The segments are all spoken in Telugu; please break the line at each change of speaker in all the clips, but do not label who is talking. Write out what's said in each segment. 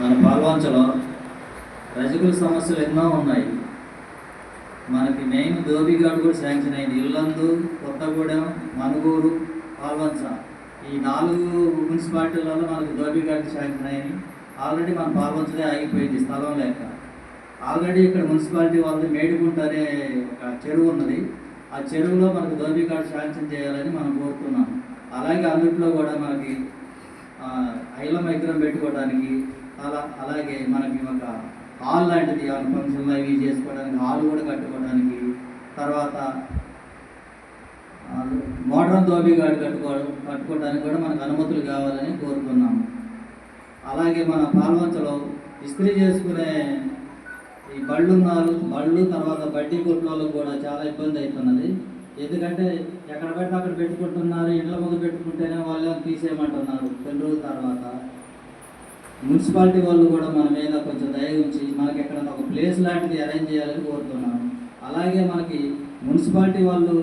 మన పాల్వంచలో రజకుల సమస్యలు ఎన్నో ఉన్నాయి. మనకి మెయిన్ దోబిగాడు కూడా శాంక్షన్ అయింది. ఇల్లందు కొత్తగూడెం మనుగూరు పాల్వంచ. ఈ నాలుగు మున్సిపాలిటీలలో మనకు దోబిగాడు శాంక్షన్ అయింది ఆల్రెడీ మన పాల్వంచలే ఆగిపోయింది స్థలం లేక ఆల్రెడీ ఇక్కడ మున్సిపాలిటీ వాళ్ళది మేడిగుంట అనే ఒక చెరువు ఉన్నది. ఆ చెరువులో మనకు దోబిగాడు శాంక్షన్ చేయాలని మనం కోరుతున్నాం. అలాగే అందుట్లో కూడా మనకి ఆ, ఐలం పెట్టుకోవడానికి అలా అలాగే మనకి ఒక హాల్ లాంటిది ఏమైనా ఫంక్షన్లు అవి చేసుకోవడానికి హాల్ కూడా కట్టుకోవడానికి తర్వాత మోటార్ మోడ్రన్ దోబిగాడు కట్టుకోవడం కట్టుకోవడానికి కూడా మనకు అనుమతులు కావాలని కోరుతున్నాము అలాగే మన పాల్వంచలో ఇస్త్రీ చేసుకునే ఈ బళ్ళు ఉన్నారు. బళ్ళు తర్వాత బడ్డీ కొట్ల కూడా చాలా ఇబ్బంది అవుతున్నది ఎందుకంటే ఎక్కడ పెడితే అక్కడ పెట్టుకుంటున్నారు ఇండ్ల ముందు పెట్టుకుంటేనే వాళ్ళు తీసేయమంటున్నారు. కొన్ని రోజుల తర్వాత మున్సిపాలిటీ వాళ్ళు కూడా మన మీద కొంచెం దయ ఉంచి మనకి ఎక్కడైనా ఒక ప్లేస్ లాంటిది అరేంజ్ చేయాలని కోరుతున్నాను అలాగే మనకి మున్సిపాలిటీ వాళ్ళు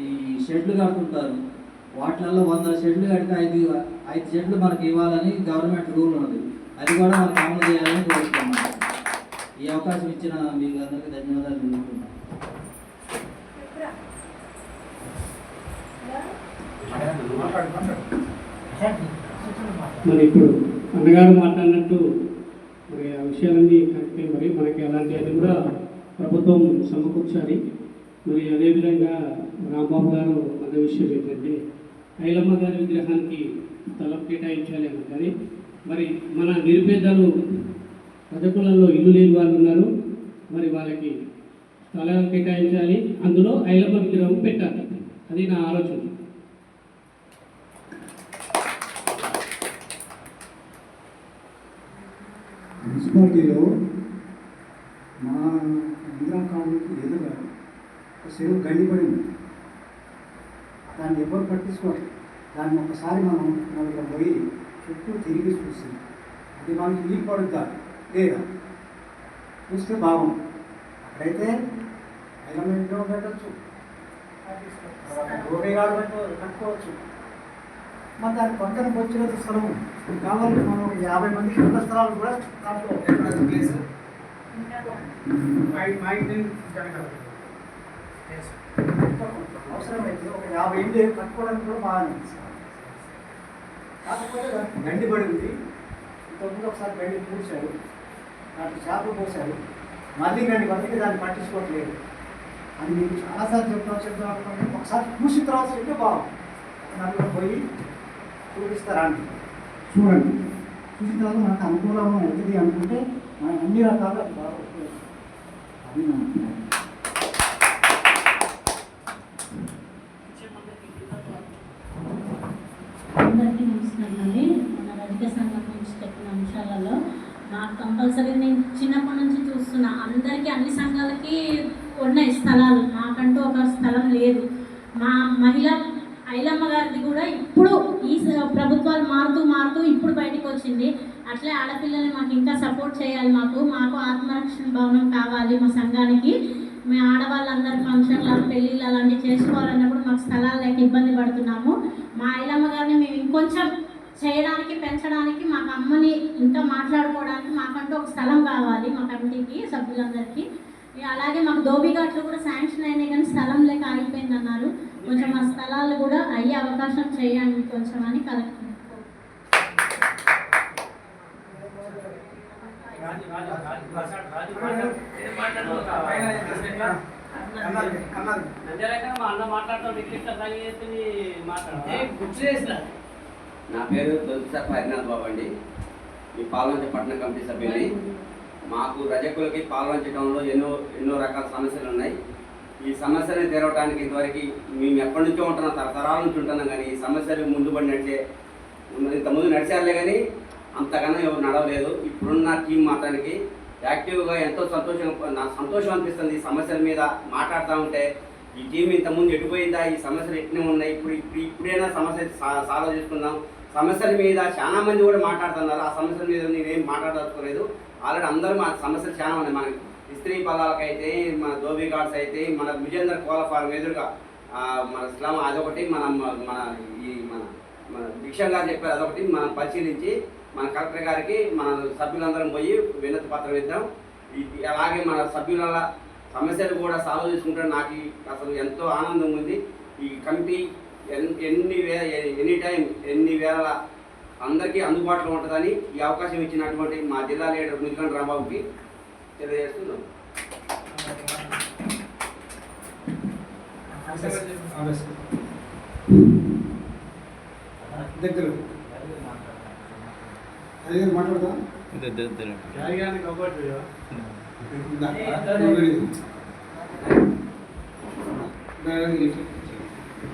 ఈ షెడ్లు కడుతుంటారు. వాటిలలో వంద షెడ్లు కడితే ఐదు ఐదు షెడ్లు మనకి ఇవ్వాలని గవర్నమెంట్ రూల్ ఉన్నది. అది కూడా మనకు అమలు చేయాలని కోరుతున్నాను ఈ అవకాశం ఇచ్చిన మీకు అందరికీ ధన్యవాదాలు తెలుపుతున్నాను
మరి ఇప్పుడు అన్నగారు మాట్లాడినట్టు మరి ఆ విషయాలన్నీ కరెక్టే. మరి మనకి అలాంటి అది కూడా ప్రభుత్వం సమకూర్చాలి. మరి అదేవిధంగా రాంబాబు గారు అన్న విషయం ఏంటంటే ఐలమ్మ గారి విగ్రహానికి స్థలం కేటాయించాలి అన్న కానీ మరి మన నిరుపేదలు పథకులలో ఇల్లు లేని వాళ్ళు ఉన్నారు. మరి వాళ్ళకి స్థలాలు కేటాయించాలి. అందులో ఐలమ్మ విగ్రహం పెట్టాలి. అది నా ఆలోచన.
మున్సిపాలిటీలో మా ఇందిరా కాలనీకి ఎదురుగా ఒక చెరువు గండిపడి ఉంది దాన్ని ఎవరు పట్టించుకోరు. దాన్ని ఒకసారి మనం మనకి పోయి చుట్టూ తిరిగి చూసి అది మనకి నీళ్ళు పడుద్దా? లేదా? చూస్తే బాగుంది. అక్కడైతే ఎలమెంట్లో పెట్టచ్చు. గోపేగాడు కట్టుకోవచ్చు మరి దాని పక్కన వచ్చిన స్థలం కావాలి మనం ఒక యాభై మందికి ఉన్న స్థలాలు కూడా దాంట్లో అవసరమైతే ఒక యాభై ఇల్లు కట్టుకోవడానికి కూడా బాగానే ఉంది. కాకపోతే దానికి గండి పడి ఉంది ఇంతకుముందు ఒకసారి గండి పూడ్చారు దాంట్లో చేపలు పోసారు మళ్ళీ గండి పడితే దాన్ని పట్టించుకోవట్లేదు. అని మీకు చాలాసార్లు చెప్తాను చెప్తాను అనుకుంటే ఒకసారి చూసిన తర్వాత చెప్తే బాగుంది నలుగురు పోయి చూపిస్తారా అండి చూడండి. చూసిన తర్వాత మనకు అనుకూలంగా అవుతుంది అనుకుంటే మనం అన్ని. అది అభిప్రాయం.
అందరికీ నమస్కారం అండి. మన రజిక సంఘం నుంచి చెప్పిన అంశాలలో నాకు కంపల్సరీ నేను చిన్నప్పటి నుంచి చూస్తున్నా. అందరికీ అన్ని సంఘాలకి ఉన్నాయి స్థలాలు. నాకంటూ ఒక స్థలం లేదు. మా మహిళ ఐలమ్మ గారిది కూడా ఇప్పుడు ఈ స- ప్రభుత్వాలు మారుతూ మారుతూ ఇప్పుడు బయటకు వచ్చింది. అట్లే ఆడపిల్లల్ని మాకు ఇంకా సపోర్ట్ చేయాలి మాకు. మాకు ఆత్మరక్షణ భవనం కావాలి మా సంఘానికి. మేము ఆడవాళ్ళందరూ ఫంక్షన్లు పెళ్ళిళ్ళు అలాంటివి చేసుకోవాలన్నప్పుడు మాకు స్థలాలు లేక ఇబ్బంది పడుతున్నాము. మా ఐలమ్మ గారిని మేము ఇంకొంచెం చేయడానికి పెంచడానికి మాకు అమ్మని ఇంకా మాట్లాడుకోవడానికి మాకంటూ ఒక స్థలం కావాలి మా కమిటీకి సభ్యులందరికీ. అలాగే మాకు దోబిఘాట్లు కూడా శాంక్షన్ అయినాయి కానీ స్థలం లేక ఆగిపోయింది అన్నారు కొంచెం ఆ స్థలాలు కూడా అయ్యే అవకాశం చేయండి కొంచెం అని కలెక్టర్
మా
నా పేరు తొలిసారి హరినాథ్ బాబు అండి. ఈ పాల్వంచ పట్టణ కమిటీ సభ్యుని మాకు రజకులకి పాల్వంచడంలో ఎన్నో ఎన్నో రకాల సమస్యలు ఉన్నాయి. ఈ సమస్యలను తెరవడానికి ఇంతవరకు మేము ఎప్పటి నుంచో ఉంటున్నాం తరతరాల నుంచి ఉంటున్నాం కానీ ఈ సమస్యలు ముందు పడి నడిచే ఇంతకుముందు నడిచారులే కానీ అంతకన్నా ఎవరు నడవలేదు. ఇప్పుడున్న టీం మాత్రానికి యాక్టివ్గా ఎంతో సంతోషం నా సంతోషం అనిపిస్తుంది ఈ సమస్యల మీద మాట్లాడుతూ ఉంటే. ఈ టీం ఇంతకుముందు ఎటుపోయిందా? ఈ సమస్యలు ఎట్నే ఉన్నాయి? ఇప్పుడు ఇప్పుడు ఇప్పుడైనా సమస్య సాల్వ్ చేసుకుందాం. సమస్యల మీద చాలా మంది కూడా మాట్లాడుతున్నారు. ఆ సమస్యల మీద నేనేం మాట్లాడదలుచుకోలేదు. ఆల్రెడీ అందరూ మా సమస్యలు చాలా ఉన్నాయి. మనకి ఇస్త్రీ పొలాలకైతే మన ధోబీ గార్డ్స్ అయితే మన విజేందర్ కోల ఫార్మ్ ఎదురుగా మన స్లమ్ అదొకటి మన మన ఈ మన మన భిక్షం గారు చెప్పారు అదొకటి మనం పరిశీలించి మన కలెక్టర్ గారికి మన సభ్యులందరం పోయి వినతి పత్రం ఇద్దాం. ఈ- అలాగే మన సభ్యుల సమస్యలు కూడా సాల్వ్ చేసుకుంటే నాకు అసలు ఎంతో ఆనందం ఉంది. ఈ కమిటీ ఎన్ని వే ఎనీ టైం ఎన్ని వేల అందరికీ అందుబాటులో ఉంటుందని ఈ అవకాశం ఇచ్చినటువంటి మా జిల్లా లీడర్ ముదిగండ రాంబాబుకి తెలియజేస్తున్నాం
దగ్గర అదే మాట్లాడదా ఇందా.